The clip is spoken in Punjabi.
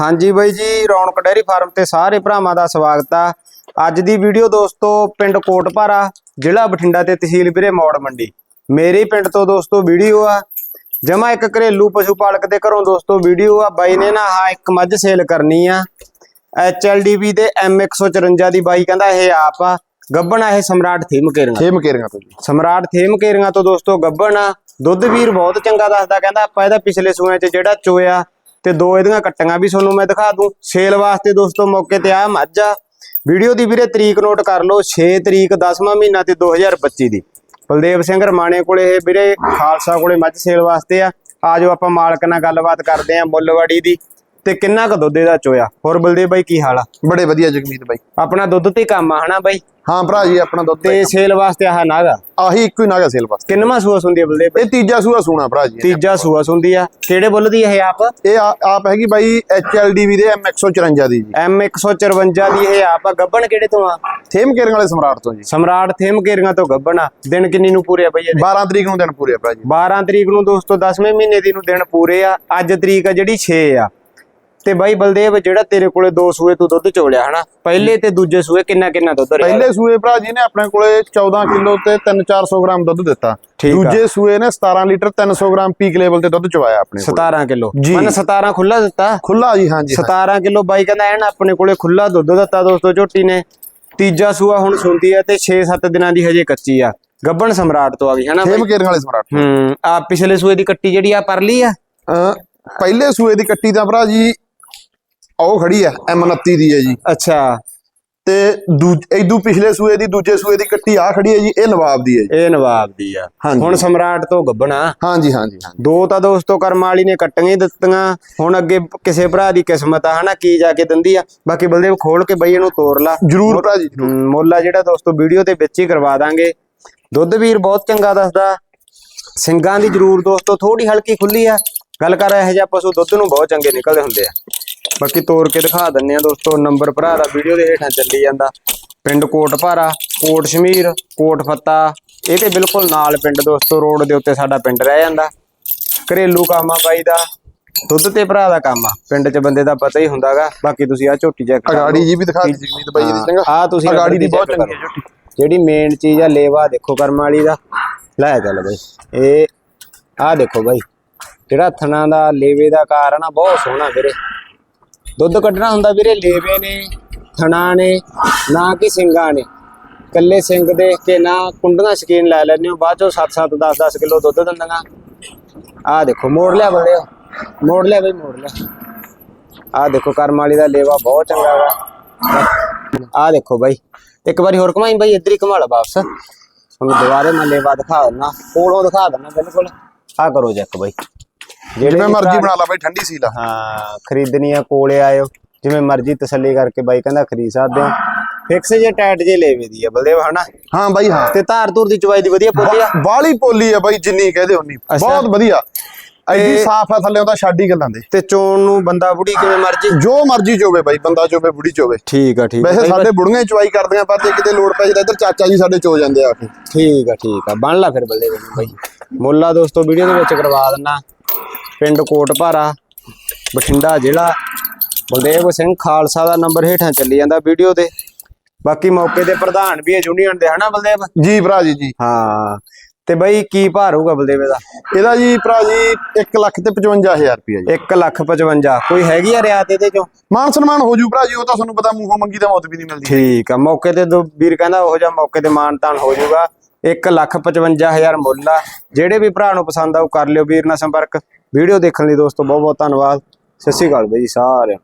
ਹਾਂਜੀ ਬਾਈ ਜੀ ਰੌਣਕ ਡੈਰੀ ਫਾਰਮ ਤੇ ਸਾਰੇ ਭਰਾਵਾਂ ਦਾ ਸਵਾਗਤ ਆ। ਅੱਜ ਦੀ ਵੀਡੀਓ ਦੋਸਤੋ ਪਿੰਡ ਕੋਟਪਾਰਾ ਜ਼ਿਲ੍ਹਾ ਬਠਿੰਡਾ ਤੇ ਤਹਿਸੀਲ ਵੀਰੇ ਮੌੜ ਮੰਡੀ। ਮੇਰੇ ਹੀ ਪਿੰਡ ਤੋਂ ਦੋਸਤੋ ਵੀਡੀਓ ਆ। ਜਮਾ ਇੱਕ ਘਰੇਲੂ ਪਸ਼ੂ ਪਾਲਕ ਦੇ ਘਰੋਂ ਦੋਸਤੋ ਵੀਡੀਓ ਆ। ਬਾਈ ਨੇ ਨਾ ਆਹ ਇੱਕ ਮੱਝ ਸੇਲ ਕਰਨੀ ਆ। HLDB ਦੇ M154 ਦੀ ਬਾਈ ਕਹਿੰਦਾ ਇਹ ਆਪ ਆ। ਗੱਬਣ ਆ ਇਹ ਸਮਰਾਟ ਥੀਮ ਕੇਰੀਆਂ ਛੇ ਮਕੇਰੀਆਂ ਤੋਂ ਜੀ। ਸਮਰਾਟ ਥੇਮ ਕੇਰੀਆਂ ਤੋਂ ਦੋਸਤੋ ਗੱਬਣ ਆ। ਦੁੱਧ ਵੀਰ ਬਹੁਤ ਚੰਗਾ ਦੱਸਦਾ ਕਹਿੰਦਾ ਆਪਾਂ ਇਹਦਾ ਪਿਛਲੇ ਸੂਏ 'ਚ ਜਿਹੜਾ ਚੋਇਆ ਤੇ ਦੋ ਇਹਦੀਆਂ ਕੱਟੀਆਂ ਵੀ ਤੁਹਾਨੂੰ ਮੈਂ ਦਿਖਾ ਦੂੰ। ਸੇਲ ਵਾਸਤੇ ਦੋਸਤੋ ਮੌਕੇ ਤੇ ਆ ਮੱਝ ਆ। ਵੀਡੀਓ ਦੀ ਵੀਰੇ ਤਰੀਕ ਨੋਟ ਕਰ ਲਓ 6 ਤਰੀਕ 10ਵਾਂ ਮਹੀਨਾ ਤੇ 2025 ਦੀ। ਬਲਦੇਵ ਸਿੰਘ ਰਮਾਣੇ ਕੋਲੇ ਇਹ ਵੀਰੇ ਖਾਲਸਾ ਕੋਲੇ ਮੱਝ ਸੇਲ ਵਾਸਤੇ ਆ। ਆਜੋ ਆਪਾਂ ਮਾਲਕ ਨਾਲ ਗੱਲਬਾਤ ਕਰਦੇ ਆ ਮੁੱਲਵਾੜੀ ਦੀ। ਤੇ ਕਿੰਨਾ ਕੁ ਦੁੱਧ ਇਹਦਾ ਚੋਇਆ? ਹੋਰ ਬਲਦੇਵ ਬਾਈ ਕੀ ਹਾਲ ਆ? ਬੜੇ ਵਧੀਆ ਜਗਮੀਤ ਬਾਈ। ਆਪਣਾ ਦੁੱਧ ਤੇ ਕੰਮ ਆ ਹਨਾ ਬਾਈ? ਹਾਂ ਭਰਾ ਜੀ ਆਪਣਾ ਦੁੱਧ ਤੇ ਸੇਲ ਵਾਸਤੇ ਆਹ ਨਾਗਾ ਆਹੀ ਇੱਕੋ ਹੀ ਨਾਗਾ ਸੇਲ ਬਸ ਕਿੰਨਵਾਂ ਸੂਆ ਹੁੰਦੀ ਹੈ ਬਲਦੇਵ ਇਹ ਤੀਜਾ ਸੂਆ ਸੂਣਾ ਭਰਾ ਜੀ ਤੀਜਾ ਸੂਆ ਹੁੰਦੀ ਆ। ਕਿਹੜੇ ਬੁੱਲ ਦੀ ਇਹ ਆਪ? ਇਹ ਆ- ਆਪ ਹੈਗੀ ਬਾਈ HLDV ਦੇ M154 ਦੀ ਜੀ। M154 ਦੀ ਇਹ ਆਪ ਆ। ਗੱਬਣ ਕਿਹੜੇ ਤੋਂ ਆ? ਥੇਮ ਕੇਰੀਆਂ ਵਾਲੇ ਸਮਰਾਟ ਤੋਂ ਜੀ। ਸਮਰਾਟ ਥੇਮ ਕੇਰੀਆਂ ਤੋਂ ਗੱਬਣ ਆ। ਦਿਨ ਕਿੰਨੀ ਨੂੰ ਪੂਰੇ ਆ ਬਈ ਇਹਦੇ? 12 ਤਰੀਕ ਨੂੰ ਦਿਨ ਪੂਰੇ ਆ ਭਰਾ ਜੀ। 12 ਤਰੀਕ ਨੂੰ ਦੋਸਤੋ 10ਵੇਂ ਮਹੀਨੇ ਦੀ ਨੂੰ ਦਿਨ ਪੂਰੇ ਆ। ਅੱਜ ਤਰੀਕ ਆ ਜਿਹੜੀ 6 ਆ। ਤੇ ਬਾਈ ਬਲਦੇਵ ਜਿਹੜਾ ਤੇਰੇ ਕੋਲੇ ਦੋ ਸੂਏ ਤੂੰ ਦੁੱਧ ਚੋਲਿਆ ਹਨਾ? ਪਹਿਲੇ ਤੇ ਦੂਜੇ ਸੂਏ ਕਿੰਨਾ ਕਿੰਨਾ ਦੁੱਧ ਰਿਹਾ? ਪਹਿਲੇ ਸੂਏ ਭਰਾ ਜੀ ਨੇ ਆਪਣੇ ਕੋਲੇ 14 ਕਿਲੋ ਤੇ 3-400 ਗ੍ਰਾਮ ਦੁੱਧ ਦਿੱਤਾ। ਦੂਜੇ ਸੂਏ ਨੇ 17 ਲੀਟਰ 300 ਗ੍ਰਾਮ ਪੀਕ ਲੈਵਲ ਤੇ ਦੁੱਧ ਚਵਾਇਆ ਆਪਣੇ ਕੋਲ। 17 ਕਿਲੋ। ਮਨ 17 ਖੁੱਲਾ ਦਿੱਤਾ? ਖੁੱਲਾ ਜੀ ਹਾਂਜੀ ਹਾਂ। 17 ਕਿਲੋ ਬਾਈ ਕਹਿੰਦਾ ਐਨ ਆਪਣੇ ਕੋਲੇ ਖੁੱਲਾ ਦੁੱਧ ਦਿੱਤਾ ਦੋਸਤੋ ਝੋਟੀ ਨੇ। ਤੀਜਾ ਸੂਆ ਹੁਣ ਸੁੰਦੀ ਆ ਤੇ 6-7 ਦਿਨਾਂ ਦੀ ਹਜੇ ਕੱਚੀ ਆ। ਗੱਬਣ ਸਮਰਾਟ ਤੋਂ ਆ ਗਈ ਹਨਾ ਥੇਮ ਕੇਰੀਆਂ ਵਾਲੇ ਸਮਰਾਟ ਹੂੰ ਆ ਪਿਛਲੇ ਸੂਏ ਦੀ ਕੱਟੀ ਜਿਹੜੀ ਆ ਪਰਲੀ ਆ? ਪਹਿਲੇ ਸੂਏ ਦੀ ਕੱਟੀ ਤਾਂ ਭਰਾ ਜੀ ਉਹ ਖੜੀ ਆ M29 ਦੀ ਹੈ ਜੀ। ਅੱਛਾ। ਤੇ ਦੂਜ ਇਦੋਂ ਪਿਛਲੇ ਸੂਏ ਦੀ ਦੂਜੇ ਸੂਏ ਦੀ ਕੱਟੀ ਆ ਖੜੀ ਹੈ ਜੀ ਇਹ ਨਵਾਬ ਦੀ ਹੈ ਜੀ। ਇਹ ਨਵਾਬ ਦੀ ਆ। ਹੁਣ ਸਮਰਾਟ ਤੋਂ ਗੱਬਣਾ ਹਾਂਜੀ ਹਾਂਜੀ ਦੋ ਤਾਂ ਦੋਸਤੋ ਕਰਮ ਵਾਲੀ ਨੇ ਕੱਟੀਆਂ ਦਿੱਤੀਆਂ। ਹੁਣ ਅੱਗੇ ਕਿਸੇ ਭਰਾ ਦੀ ਕਿਸਮਤ ਆ ਹਨਾ ਕੀ ਜਾ ਕੇ ਦਿੰਦੀ ਆ। ਬਾਕੀ ਬਲਦੇਵ ਖੋਲ ਕੇ ਬਈ ਇਹਨੂੰ ਤੋੜ ਲਾ। ਜਰੂਰ ਭਰਾ ਜੀ ਮੁੱਲ ਜਿਹੜਾ ਦੋਸਤੋ ਵੀਡੀਓ ਦੇ ਵਿੱਚ ਹੀ ਕਰਵਾ ਦਾਂਗੇ। ਦੁੱਧ ਵੀਰ ਬਹੁਤ ਚੰਗਾ ਦੱਸਦਾ। ਸਿੰਗਾਂ ਦੀ ਜ਼ਰੂਰ ਦੋਸਤੋ ਥੋੜੀ ਹਲਕੀ ਖੁੱਲੀ ਆ। ਗੱਲ ਕਰ ਇਹੋ ਜਿਹਾ ਪਸ਼ੂ ਦੁੱਧ ਨੂੰ ਬਹੁਤ ਚੰਗੇ ਨਿਕਲਦੇ ਹੁੰਦੇ ਆ। ਬਾਕੀ ਤੋੜ ਕੇ ਦਿਖਾ ਦਿੰਨੇ ਆ ਦੋਸਤੋ ਨੰਬਰ ਭਰਾ ਦਾ ਵੀਡੀਓ ਦੇ ਹੇਠਾਂ ਚੱਲੀ ਜਾਂਦਾ। ਪਿੰਡ ਕੋਟ ਭਾਰਾ ਕੋਟ ਸ਼ਮੀਰ ਕੋਟ ਫੱਤਾ ਇਹ ਤੇ ਬਿਲਕੁਲ ਨਾਲ ਪਿੰਡ ਦੋਸਤੋ ਰੋਡ ਦੇ ਉੱਤੇ ਸਾਡਾ ਪਿੰਡ ਰਹਿ ਜਾਂਦਾ। ਘਰੇਲੂ ਕੰਮ ਆ ਬਾਈ ਦਾ ਦੁੱਧ ਤੇ ਭਰਾ ਦਾ ਕੰਮ ਆ ਪਿੰਡ 'ਚ ਬੰਦੇ ਦਾ ਪਤਾ ਹੀ ਹੁੰਦਾਗਾ। ਬਾਕੀ ਤੁਸੀਂ ਆ ਝੋਟੀ ਚੈੱਕ ਕਰ ਅਗਾੜੀ। ਜੀ ਵੀ ਦਿਖਾ ਦਿਓ ਜਗਮੀਤ ਬਾਈ ਦੀ ਚੰਗਾ। ਆ ਤੁਸੀਂ ਅਗਾੜੀ ਦੀ ਬਹੁਤ ਚੰਗੀ ਝੋਟੀ। ਜਿਹੜੀ ਮੇਨ ਚੀਜ਼ ਆ ਲੇਵਾ ਦੇਖੋ ਕਰਮ ਵਾਲੀ ਦਾ। ਲੈ ਚੱਲ ਬਈ। ਇਹ ਆ ਦੇਖੋ ਬਈ। ਜਿਹੜਾ ਥਣਾ ਦਾ ਲੇਵੇ ਦਾ ਕਾਰ ਆ ਨਾ ਬਹੁਤ ਸੋਹਣਾ ਵੀਰੇ। ਦੁੱਧ ਕੱਢਣਾ ਹੁੰਦਾ ਵੀਰੇ, ਲੇਵੇ ਨੇ, ਥਣਾ ਨੇ, ਨਾ ਕਿ ਸਿੰਘਾਂ ਨੇ। ਕੱਲੇ ਸਿੰਘ ਦੇਖ ਕੇ ਨਾ ਕੁੰਡੀਆਂ ਸ਼ਕੀਨ ਲੈ ਲੈਂਦੇ ਹੋ, ਬਾਅਦ ਚੋਂ 7-7 10-10 ਕਿਲੋ ਦੁੱਧ ਦਿੰਦੀਆਂ। ਆ ਦੇਖੋ, ਮੋੜ ਲਿਆ ਬੜੇ ਮੋੜ ਲਿਆ ਬਈ, ਮੋੜ ਲਿਆ। ਆ ਦੇਖੋ, ਕਰਮ ਵਾਲੀ ਦਾ ਲੇਵਾ ਬਹੁਤ ਚੰਗਾ ਵਾ। ਆ ਦੇਖੋ ਬਾਈ, ਇੱਕ ਵਾਰੀ ਹੋਰ ਘਮਾਈ ਬਾਈ, ਇੱਧਰ ਹੀ ਘਮਾ ਲਾ ਵਾਪਸ। ਤੁਹਾਨੂੰ ਦੁਬਾਰੇ ਮੈਂ ਲੇਵਾ ਦਿਖਾ ਦਿੰਦਾ, ਕੋਲੋਂ ਦਿਖਾ ਦਿੰਦਾ, ਬਿਲਕੁਲ। ਆ ਕਰੋ ਚੈੱਕ ਬਾਈ। ਜਿਵੇਂ ਮਰਜ਼ੀ ਬਣਾ ਲਾ ਬਾਈ ਠੰਡੀ ਸੀ ਲਾ ਹਾਂ ਖਰੀਦਣੀ ਆ ਕੋਲੇ ਆਇਓ। ਜਿਵੇਂ ਮਰਜ਼ੀ ਤਸੱਲੀ ਕਰਕੇ ਬਾਈ ਕਹਿੰਦਾ ਖਰੀਦ ਸਕਦੇ ਹੋ। ਫਿਕਸ ਜੇ ਟਾਈਟ ਜੇ ਲੇਵੇ ਦੀ ਆ ਬਲਦੇਵ ਹਨਾ? ਹਾਂ ਬਾਈ ਹਾਂ। ਤੇ ਧਾਰ ਧੂਰ ਦੀ ਚਵਾਈ ਦੀ ਵਧੀਆ ਪੋਲੀ ਆ? ਬਾਲੀ ਪੋਲੀ ਆ ਬਾਈ ਜਿੰਨੀ ਕਹਦੇ ਉਨੀ। ਬਹੁਤ ਵਧੀਆ। ਐਡੀ ਤੇ- ਸਾਫ਼ ਆ ਥੱਲੇ ਉਹਦਾ ਛੱਡ ਹੀ ਗੱਲਾਂ ਦੇ। ਤੇ ਚੋਣ ਨੂੰ ਬੰਦਾ ਬੁੜੀ ਕਿਵੇਂ ਮਰਜ਼ੀ? ਜੋ ਮਰਜ਼ੀ ਚੋਵੇ ਬਾਈ ਬੰਦਾ ਚੋਵੇ ਬੁੜੀ ਚੋਵੇ। ਠੀਕ ਆ ਠੀਕ ਆ। ਵੈਸੇ ਸਾਡੇ ਬੁੜੀਆਂ ਹੀ ਚਵਾਈ ਕਰਦੀਆਂ ਪਰ ਜੇ ਕਿਤੇ ਲੋੜ ਪੈ ਜਾਂਦਾ ਇੱਧਰ ਚਾਚਾ ਜੀ ਸਾਡੇ ਚੋ ਜਾਂਦੇ ਆ ਕੇ। ਠੀਕ ਆ ਠੀਕ ਆ। ਬਣ ਲਾ ਫਿਰ ਬੱਲੇ ਬਾਈ। ਮੁੱਲਾ ਦੋਸਤੋ ਵੀਡੀਓ ਦੇ ਵਿੱਚ ਕਰਵਾ ਦਿੰਨਾ। ਪਿੰਡ ਕੋਟਪਾਰਾ ਬਠਿੰਡਾ ਜ਼ਿਲ੍ਹਾ ਬਲਦੇਵ ਸਿੰਘ ਖਾਲਸਾ ਦਾ ਨੰਬਰ ਹੇਠਾਂ ਚੱਲੀ ਜਾਂਦਾ ਵੀਡੀਓ ਤੇ। ਬਾਕੀ ਮੌਕੇ ਤੇ ਪ੍ਰਧਾਨ ਵੀ ਹੈ ਯੂਨੀਅਨ ਦੇ ਹਨਾ ਬਲਦੇਵ? ਜੀ ਭਰਾ ਜੀ ਜੀ। ਹਾਂ ਤੇ ਬਾਈ ਕੀ ਭਾਰ ਹੋਊਗਾ ਬਲਦੇਵ ਦਾ ਇਹਦਾ ਜੀ ਭਰਾ ਜੀ 1 ਲੱਖ ਤੇ 55000 ਰੁਪਇਆ ਜੀ। 1 ਲੱਖ 55 ਕੋਈ ਹੈਗੀ ਆ ਰਿਆਤ ਇਹਦੇ ਚੋਂ? ਮਾਨ ਸਨਮਾਨ ਹੋ ਜੂ ਭਰਾ ਜੀ ਉਹ ਤਾਂ ਤੁਹਾਨੂੰ ਪਤਾ ਮੂੰਹੋਂ ਮੰਗੀ ਤਾਂ ਮੌਤ ਵੀ ਨਹੀਂ ਮਿਲਦੀ। ਠੀਕ ਆ ਮੌਕੇ ਤੇ ਦੋ ਵੀਰ ਕਹਿੰਦਾ ਉਹ ਜਿਹਾ ਮੌਕੇ ਤੇ ਮਾਨ ਤਾਨ ਹੋ ਜਾਊਗਾ 1 ਲੱਖ 55000 ਮੁੱਲ ਆ। ਜਿਹੜੇ ਵੀ ਭਰਾ ਨੂੰ ਪਸੰਦ ਆਉ ਕਰ ਲਿਓ। ਵੀਰ ਨਾਲ ਸੰਪਰਕ। ਵੀਡੀਓ ਦੇਖਣ ਲਈ ਦੋਸਤੋ ਬਹੁਤ ਬਹੁਤ ਧੰਨਵਾਦ। ਸਤਿ ਸ਼੍ਰੀ ਅਕਾਲ ਬਾਈ ਜੀ ਸਾਰਿਆਂ